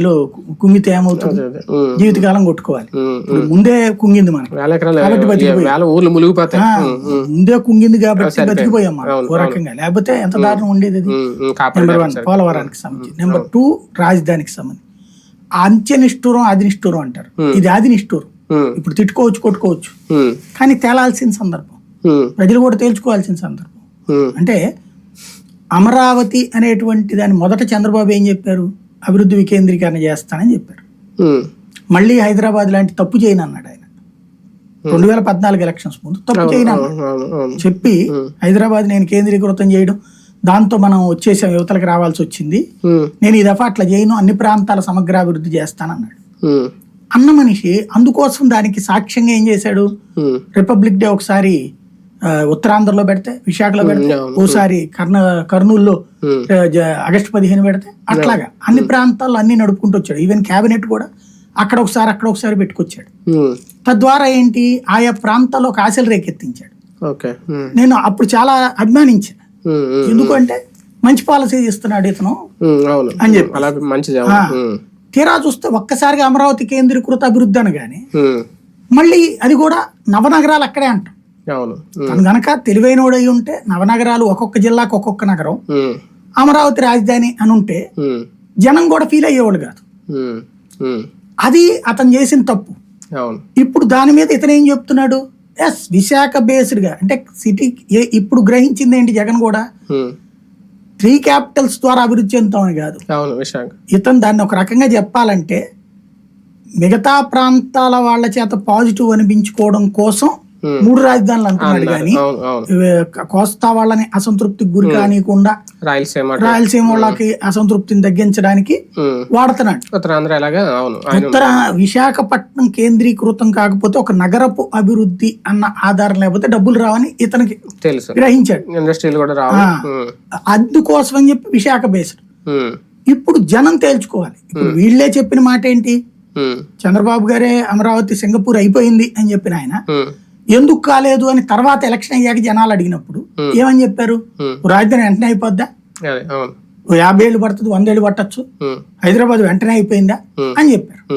కు- కుంగితే ఏమవుతుంది? అదే, అదే. జీవితకాలం కొట్టుకోవాలి. ముందే కుంగింది మనకి. కాబట్టి బతికిపోయాం. ముందే కుంగింది కాబట్టి. బతికిపోయాం మనం ఓ రకంగా లేకపోతే ఎంత దారుణం ఉండేది అది? Number one. పోలవరానికి సంబంధించి. నెంబర్ టూ రాజధానికి సంబంధించి. అంత్య నిష్ఠూరం ఆది నిష్ఠూరం అంటారు. ఇది ఆది నిష్ఠూరం ఇప్పుడు తిట్టుకోవచ్చు కొట్టుకోవచ్చు. కానీ తేలాల్సిన సందర్భం. ప్రజలు కూడా తేల్చుకోవాల్సిన సందర్భం. అంటే అమరావతి అనేటువంటి దాన్ని మొదట చంద్రబాబు ఏం చెప్పారు? అభివృద్ధి వికేంద్రీకరణ చేస్తానని చెప్పారు. మళ్ళీ హైదరాబాద్ లాంటి తప్పు చేయను అన్నాడు ఆయన. రెండు వేల పద్నాలుగు ఎలక్షన్స్ ముందు తప్పు చేయను. చెప్పి హైదరాబాద్ నేను కేంద్రీకృతం చేయడం దాంతో మనం వచ్చేసాం యువతలకు రావాల్సి వచ్చింది. నేను ఈ దఫా అట్లా చేయను అన్ని ప్రాంతాల సమగ్రాభివృద్ధి చేస్తానన్నాడు అన్న మనిషి అందుకోసం దానికి సాక్ష్యంగా ఏం చేశాడు? రిపబ్లిక్ డే ఒకసారి ఉత్తరాంధ్రలో పెడితే విశాఖలో పెడితే. ఓసారి కర్ణ కర్నూలులో ఆగస్టు పదిహేను పెడితే అట్లాగా. అన్ని ప్రాంతాల్లో అన్ని నడుపుకుంటూ వచ్చాడు. ఈవెన్ క్యాబినెట్ కూడా అక్కడ ఒకసారి అక్కడ ఒకసారి పెట్టుకొచ్చాడు. తద్వారా ఏంటి ఆయా ప్రాంతాల్లో ఒక ఆశలు రేకెత్తించాడు. నేను అప్పుడు చాలా ఉమ్, ఎందుకంటే మంచి పాలసీ ఇస్తున్నాడు ఇతను. అని చెప్పి. తీరా చూస్తే ఒక్కసారిగా అమరావతి కేంద్రీకృత అభివృద్ధి అనగానే మళ్ళీ అది కూడా నవనగరాలు అక్కడే అంటాం. తను గనక తెలివైనోడై ఉంటే నవనగరాలు ఒక్కొక్క జిల్లాకు ఒక్కొక్క నగరం. అమరావతి రాజధాని అని ఉంటే జనం కూడా ఫీల్ అయ్యేవాడు కాదు. అది అతను చేసిన తప్పు. ఇప్పుడు దాని మీద ఇతను ఏం చెప్తున్నాడు? ఎస్ విశాఖ బేస్డ్గా అంటే సిటీ ఇప్పుడు గ్రహించింది ఏంటి జగన్ కూడా? త్రీ క్యాపిటల్స్ ద్వారా అభివృద్ధి చెందుతామని కాదు. ఇతను దాన్ని ఒక రకంగా చెప్పాలంటే మిగతా ప్రాంతాల వాళ్ళ చేత పాజిటివ్ అనిపించుకోవడం కోసం. మూడు రాజధానులు అంటున్నాడు కానీ కోస్తా వాళ్ళని అసంతృప్తికి గురి కానియకుండా రాయలసీమ. రాయలసీమ వాళ్ళకి అసంతృప్తిని తగ్గించడానికి వాడుతున్నాడు. ఉత్తరాంధ్ర అవును ఉత్తర విశాఖపట్నం కేంద్రీకృతం కాకపోతే ఒక నగరపు అభివృద్ధి అన్న ఆధారం లేకపోతే డబ్బులు రావని ఇతనికి తెలుసు. గ్రహించాడు. ఇండస్ట్రీలు కూడా రావు అందుకోసం అని చెప్పి విశాఖ బేస్డ్. ఇప్పుడు జనం తేల్చుకోవాలి. ఇప్పుడు వీళ్ళే చెప్పిన మాట ఏంటి చంద్రబాబు గారే అమరావతి సింగపూర్ అయిపోయింది అని చెప్పిన ఆయన. ఎందుకు కాలేదు అని తర్వాత ఎలక్షన్ అయ్యాక జనాలు అడిగినప్పుడు ఏమని చెప్పారు. రాజధాని వెంటనే అయిపోద్దా? యాభై ఏళ్ళు పడుతుంది వంద ఏళ్ళు పట్టచ్చు హైదరాబాద్ వెంటనే అయిపోయిందా. అని చెప్పారు.